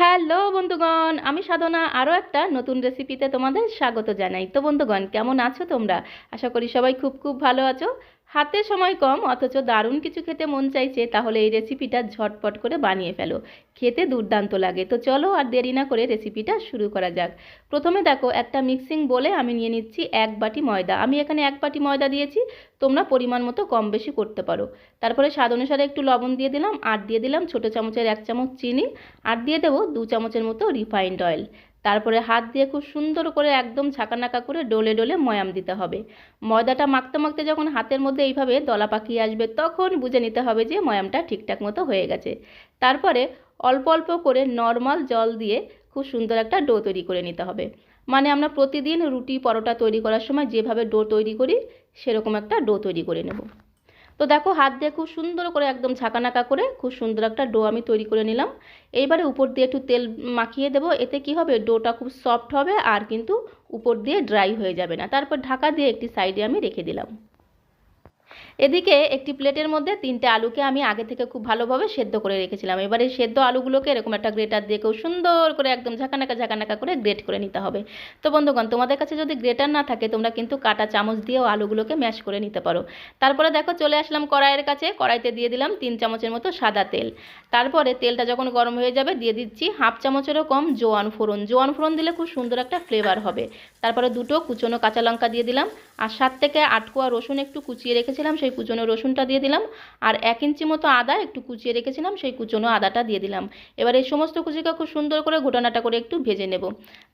Hello বন্ধুগণ, আমি সাধনা। আরও একটা নতুন রেসিপিতে তোমাদের স্বাগত জানাই। তো বন্ধুগণ, কেমন আছো তোমরা? আশা করি সবাই খুব খুব ভালো আছো। হাতে সময় কম, অথচ দারুণ কিছু খেতে মন চাইছে, তাহলে এই রেসিপিটা ঝটপট করে বানিয়ে ফেলো। খেতে দুর্দান্ত লাগে। তো চলো আর দেরি না করে রেসিপিটা শুরু করা যাক। প্রথমে দেখো, একটা মিক্সিং বলে আমি নিয়ে নিচ্ছি এক বাটি ময়দা। আমি এখানে এক বাটি ময়দা দিয়েছি, তোমরা পরিমাণ মতো কম বেশি করতে পারো। তারপরে স্বাদ অনুসারে একটু লবণ দিয়ে দিলাম, আর দিয়ে দিলাম ছোটো চামচের এক চামচ চিনি, আর দিয়ে দেবো দু চামচের মতো রিফাইন্ড অয়েল তারপরে হাত দিয়ে খুব সুন্দর করে একদম ঝাঁকানাকা করে ডলে ডলে ময়াম দিতে হবে। ময়দাটা মাখতে মাখতে যখন হাতের মধ্যে এইভাবে দলা পাকিয়ে আসবে তখন বুঝে নিতে হবে যে ময়ামটা ঠিকঠাক মতো হয়ে গেছে। তারপরে অল্প অল্প করে নর্মাল জল দিয়ে খুব সুন্দর একটা ডো তৈরি করে নিতে হবে। মানে আমরা প্রতিদিন রুটি, পরোটা তৈরি করার সময় যেভাবে ডো তৈরি করি, সেরকম একটা ডো তৈরি করে নেব। তো দেখো, হাত দিয়ে খুব সুন্দর করে একদম ঝাঁকানাকা করে খুব সুন্দর একটা ডো আমি তৈরি করে নিলাম। এইবারে উপর দিয়ে একটু তেল মাখিয়ে দেব, এতে কি হবে? ডোটা খুব সফট হবে আর কিন্তু উপর দিয়ে ড্রাই হয়ে যাবে না। তারপর ঢাকা দিয়ে একটি সাইডে আমি রেখে দিলাম। এদিকে একটি প্লেটের মধ্যে তিনটে আলুকে আমি আগে থেকে খুব ভালোভাবে সেদ্ধ করে রেখেছিলাম। এবারে সেদ্ধ আলুগুলোকে এরকম একটা গ্রেটার দিয়ে খুব সুন্দর করে একদম ঝাঁকানাকা ঝাঁকানাকা করে গ্রেট করে নিতে হবে। তো বন্ধুগণ, তোমাদের কাছে যদি গ্রেটার না থাকে, তোমরা কিন্তু কাটা চামচ দিয়েও আলুগুলোকে ম্যাশ করে নিতে পারো। তারপরে দেখো, চলে আসলাম কড়াইয়ের কাছে। কড়াইতে দিয়ে দিলাম তিন চামচের মতো সাদা তেল। তারপরে তেলটা যখন গরম হয়ে যাবে, দিয়ে দিচ্ছি হাফ চামচেরও কম জোয়ান ফোড়ন। জোয়ান ফোড়ন দিলে খুব সুন্দর একটা ফ্লেভার হবে। তারপরে দুটো কুচনো কাঁচা লঙ্কা দিয়ে দিলাম। আর সাত থেকে আট কোয়া রসুন একটু কুচিয়ে রেখেছিলাম, সেই কুচনো রসুনটা দিয়ে দিলাম আর এক ইঞ্চি মতো আদা একটু কুচিয়ে রেখেছিলাম, সেই কুচনো আদাটা দিয়ে দিলাম। এবার এই সমস্ত কুচিকে খুব সুন্দর করে ঘোটানাটা করে একটু ভেজে নেব।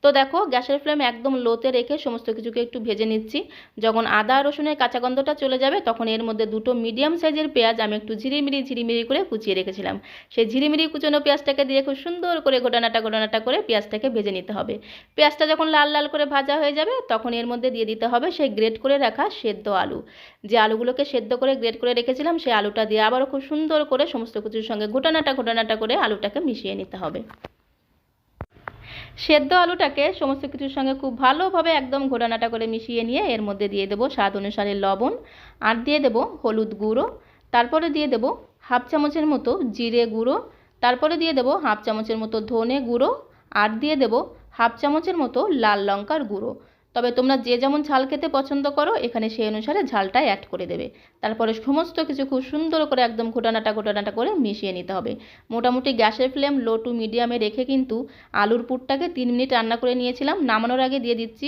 তো দেখো, গ্যাসের ফ্লেম একদম লোতে রেখে সমস্ত কিছুকে একটু ভেজে নিচ্ছি। যখন আদা রসুনের কাঁচা গন্ধটা চলে যাবে, তখন এর মধ্যে দুটো মিডিয়াম সাইজের পেঁয়াজ আমি একটু ঝিরিমিরি ঝিরিমিরি করে কুচিয়ে রেখেছিলাম। সেই ঝিরিমিরি কুচনো পেঁয়াজটাকে দিয়ে খুব সুন্দর করে ঘোটানাটা ঘোটানাটা করে পেঁয়াজটাকে ভেজে নিতে হবে। পেঁয়াজটা যখন লাল লাল করে ভাজা হয়ে যাবে, তখন এর মধ্যে দিয়ে দিতে হবে সেই গ্রেট করে রাখা সেদ্ধ আলু। যে আলুগুলোকে সেদ্ধ করে গ্রেট করে রেখেছিলাম, সেই আলুটা দিয়ে আবারও খুব সুন্দর করে সমস্ত কিছুর সঙ্গে ঘোটানাটা ঘোটানাটা করে আলুটাকে মিশিয়ে নিতে হবে। সেদ্ধ আলুটাকে সমস্ত কিছুর সঙ্গে খুব ভালোভাবে একদম ঘোটানাটা করে মিশিয়ে নিয়ে এর মধ্যে দিয়ে দেবো স্বাদ অনুসারে লবণ, আর দিয়ে দেবো হলুদ গুঁড়ো, তারপরে দিয়ে দেবো হাফ চামচের মতো জিরে গুঁড়ো, তারপরে দিয়ে দেবো হাফ চামচের মতো ধনে গুঁড়ো, আর দিয়ে দেবো হাফ চামচের মতো লাল লঙ্কার গুঁড়ো। তবে তোমরা যে যেমন ঝাল খেতে পছন্দ করো, এখানে সেই অনুসারে ঝালটা অ্যাড করে দেবে। তারপরে সমস্ত কিছু খুব সুন্দর করে একদম ঘোটানাটা ঘোটানাটা করে মিশিয়ে নিতে হবে। মোটামুটি গ্যাসের ফ্লেম লো টু মিডিয়ামে রেখে কিন্তু আলুর পুরটাকে তিন মিনিট রান্না করে নিয়েছিলাম। নামানোর আগে দিয়ে দিচ্ছি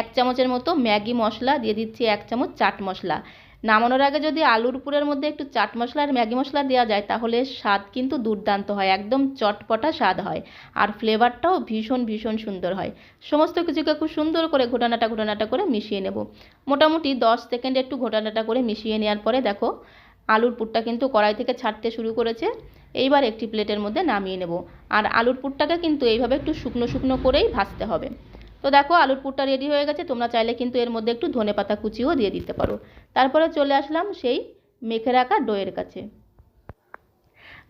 এক চামচের মতো ম্যাগি মশলা, দিয়ে দিচ্ছি এক চামচ চাট মশলা। নামানোর আগে যদি আলুর পুরের মধ্যে একটু চাট মশলা আর ম্যাগি মশলা দেওয়া যায়, তাহলে স্বাদ কিন্তু দুর্দান্ত হয়, একদম চটপটা স্বাদ হয়। আর ফ্লেভারটাও ভীষণ ভীষণ সুন্দর হয়। সমস্ত কিছুকে খুব সুন্দর করে ঘোটানাটা ঘোটানাটা করে মিশিয়ে নেব। মোটামুটি দশ সেকেন্ড একটু ঘোটানাটা করে মিশিয়ে নেওয়ার পরে দেখো, আলুর পুরটা কিন্তু কড়াই থেকে ছাড়তে শুরু করেছে। এইবার একটি প্লেটের মধ্যে নামিয়ে নেব। আর আলুর পুরটাকে কিন্তু এইভাবে একটু শুকনো শুকনো করেই ভাজতে হবে। তো দেখো, আলুর পুরটা রেডি হয়ে গেছে। তোমরা চাইলে কিন্তু এর মধ্যে একটু ধনে পাতা কুচিও দিয়ে দিতে পারো। তারপরে চলে আসলাম সেই মেখে রাখা ডোয়ের কাছে।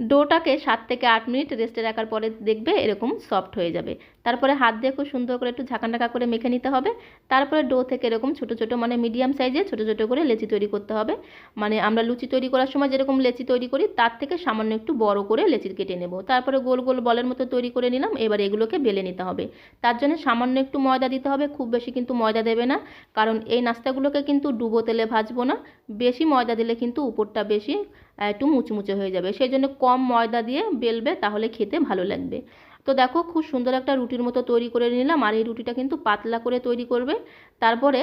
ডোটাকে সাত থেকে আট মিনিট রেস্টে রাখার পরে দেখবে এরকম সফট হয়ে যাবে। তারপরে হাত দিয়ে খুব সুন্দর করে একটু ঝাঁকা ঢাকা করে মেখে নিতে হবে। তারপরে ডো থেকে এরকম ছোটো ছোটো মানে মিডিয়াম সাইজে ছোটো ছোটো করে লেচি তৈরি করতে হবে। মানে আমরা লুচি তৈরি করার সময় যেরকম লেচি তৈরি করি, তার থেকে সামান্য একটু বড় করে লেচি কেটে নেব। তারপরে গোল গোল বলের মতো তৈরি করে নিলাম, এবার এগুলোকে বেলে নিতে হবে। তার জন্য সামান্য একটু ময়দা দিতে হবে, খুব বেশি কিন্তু ময়দা দেবে না, কারণ এই নাস্তাগুলোকে কিন্তু ডুবো তেলে ভাজবো না। বেশি ময়দা দিলে কিন্তু উপরটা বেশি একটু মুচমুচে হয়ে যাবে। সেই জন্য কম ময়দা দিয়ে বেলবে, তাহলে খেতে ভালো লাগবে। তো দেখো খুব সুন্দর একটা রুটির মতো তৈরি করে নিলাম আর এই রুটিটা কিন্তু পাতলা করে তৈরি করবে। তারপরে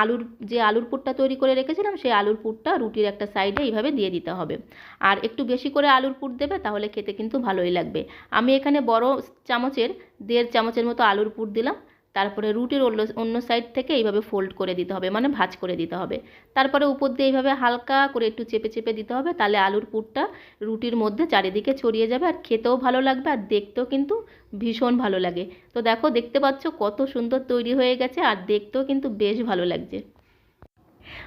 আলুর যে আলুর পুরটা তৈরি করে রেখেছিলাম সেই আলুর পুরটা রুটির একটা সাইডে এইভাবে দিয়ে দিতে হবে। আর একটু বেশি করে আলুর পুর দেবে তাহলে খেতে কিন্তু ভালোই লাগবে। আমি এখানে বড় চামচের দেড় চামচের মতো আলুর পুর দিলাম। তারপরে রুটির অন্য অন্য সাইড থেকে এইভাবে ফোল্ড করে দিতে হবে মানে ভাজ করে দিতে হবে। তারপরে উপর দিয়ে এইভাবে হালকা করে একটু চেপে চেপে দিতে হবে, তাহলে আলুর পুরটা রুটির মধ্যে চারিদিকে ছড়িয়ে যাবে, আর খেতেও ভালো লাগবে, আর দেখতেও কিন্তু ভীষণ ভালো লাগে। তো দেখো, দেখতে পাচ্ছ কত সুন্দর তৈরি হয়ে গেছে, আর দেখতেও কিন্তু বেশ ভালো লাগছে।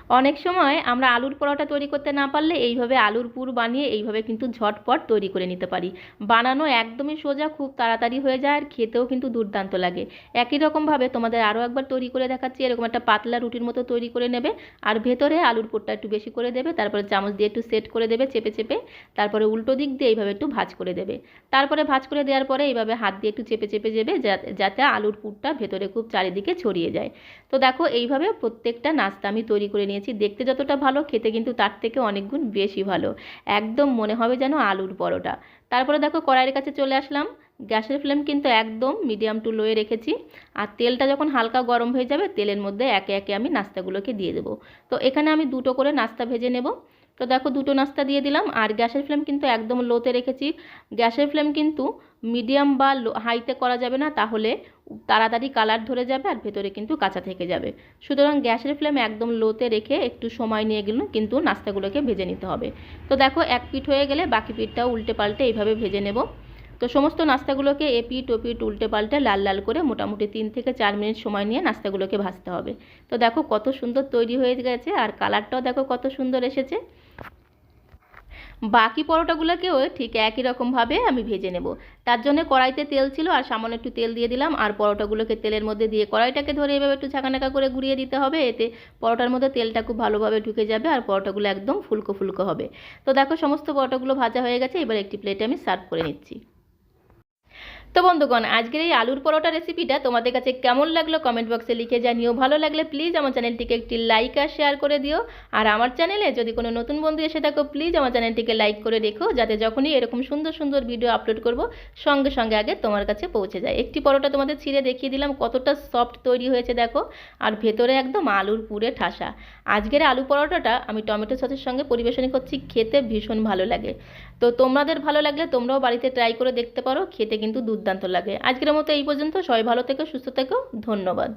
অনেক সময় আমরা আলুর পরোটা তৈরি করতে না পারলে এইভাবে আলুর পুর বানিয়ে এইভাবে কিন্তু ঝটপট তৈরি করে নিতে পারি। বানানো একদমই সোজা, খুব তাড়াতাড়ি হয়ে যায় আর খেতেও কিন্তু দুর্দান্ত লাগে। একই রকমভাবে তোমাদের আরও একবার তৈরি করে দেখাচ্ছি, এরকম একটা পাতলা রুটির মতো তৈরি করে নেবে আর ভেতরে আলুর পুরটা একটু বেশি করে দেবে, তারপরে চামচ দিয়ে একটু সেট করে দেবে চেপে চেপে, তারপরে উল্টো দিক দিয়ে এইভাবে একটু ভাজ করে দেবে। তারপরে ভাজ করে দেওয়ার পরে এইভাবে হাত দিয়ে একটু চেপে চেপে দেবে যা- যাতে আলুর পুরটা ভেতরে খুব চারিদিকে ছড়িয়ে যায়। তো দেখো এইভাবে প্রত্যেকটা নাস্তা আমি তৈরি করে নিয়েছি। দেখতে যতটা ভালো, খেতে কিন্তু তার থেকে অনেক গুণ বেশি ভালো। একদম মনে হবে যেন আলুর পরোটা। তারপরে দেখো কড়াইয়ের কাছে চলে আসলাম। গ্যাসের ফ্লেম কিন্তু একদম মিডিয়াম টু লোয়ে রেখেছি। আর তেলটা যখন হালকা গরম হয়ে যাবে, তেলের মধ্যে একে একে আমি নাস্তাগুলোকে দিয়ে দেবো। তো এখানে আমি দুটো করে নাস্তা ভেজে নেব। তো দেখো দুটো নাস্তা দিয়ে দিলাম, আর গ্যাসের ফ্লেম কিন্তু একদম লোতে রেখেছি। গ্যাসের ফ্লেম কিন্তু মিডিয়াম বা হাইতে করা যাবে না, তাহলে তাড়াতাড়ি কালার ধরে যাবে আর ভেতরে কিন্তু কাঁচা থেকে যাবে। সুতরাং গ্যাসের ফ্লেম একদম লোতে রেখে একটু সময় নিয়ে গেলে কিন্তু নাস্তাগুলোকে ভেজে নিতে হবে। তো দেখো এক পিঠ হয়ে গেলে বাকি পিঠটাও উল্টে পাল্টে এইভাবে ভেজে নেব। তো সমস্ত নাস্তাগুলোকে এপিট ওপিট উল্টে পাল্টে লাল লাল করে মোটামুটি তিন থেকে চার মিনিট সময় নিয়ে নাস্তাগুলোকে ভাজতে হবে। তো দেখো কত সুন্দর তৈরি হয়ে গেছে আর কালারটাও দেখো কত সুন্দর এসেছে। বাকি পরোটাগুলোকেও ঠিক একই রকমভাবে আমি ভেজে নেব। তার জন্য কড়াইতে তেল ছিল আর সামান্য একটু তেল দিয়ে দিলাম আর পরোটাগুলোকে তেলের মধ্যে দিয়ে কড়াইটাকে ধরে এভাবে একটু ঝাঁকানাকা করে ঘুরিয়ে দিতে হবে। এতে পরোটার মধ্যে তেলটা খুব ভালোভাবে ঢুকে যাবে আর পরোটাগুলো একদম ফুলকো ফুলকো হবে। তো দেখো সমস্ত পরোটাগুলো ভাজা হয়ে গেছে। এবার একটি প্লেটে আমি সার্ভ করে নিচ্ছি। তো বন্ধুগণ, আজকের এই আলুর পরোটা রেসিপিটা তোমাদের কাছে কেমন লাগল কমেন্ট বক্সে লিখে জানিও। ভালো লাগলে প্লিজ আমার চ্যানেলটিকে একটি লাইক আর শেয়ার করে দিও। আর আমার চ্যানেলে যদি কোনো নতুন বন্ধু এসে থাকো প্লিজ আমার চ্যানেলটিকে লাইক করে রেখো, যাতে যখনই এরকম সুন্দর সুন্দর ভিডিও আপলোড করব, সঙ্গে সঙ্গে আগে তোমার কাছে পৌঁছে যায়। একটি পরোটা তোমাদের ছিঁড়ে দেখিয়ে দিলাম, কতটা সফট তৈরি হয়েছে দেখো। আর ভেতরে একদম আলুর পুরে ঠাসা। আজকের আলু পরোটাটা আমি টমেটো সসের সঙ্গে পরিবেশন করছি, খেতে ভীষণ ভালো লাগে। তো তোমাদের ভালো লাগলে তোমরাও বাড়িতে ট্রাই করে দেখতে পারো, খেতে কিন্তু দুর্দান্ত লাগে। আজকের মতো এই পর্যন্ত। সবাই ভালো থেকো সুস্থ থেকো। ধন্যবাদ।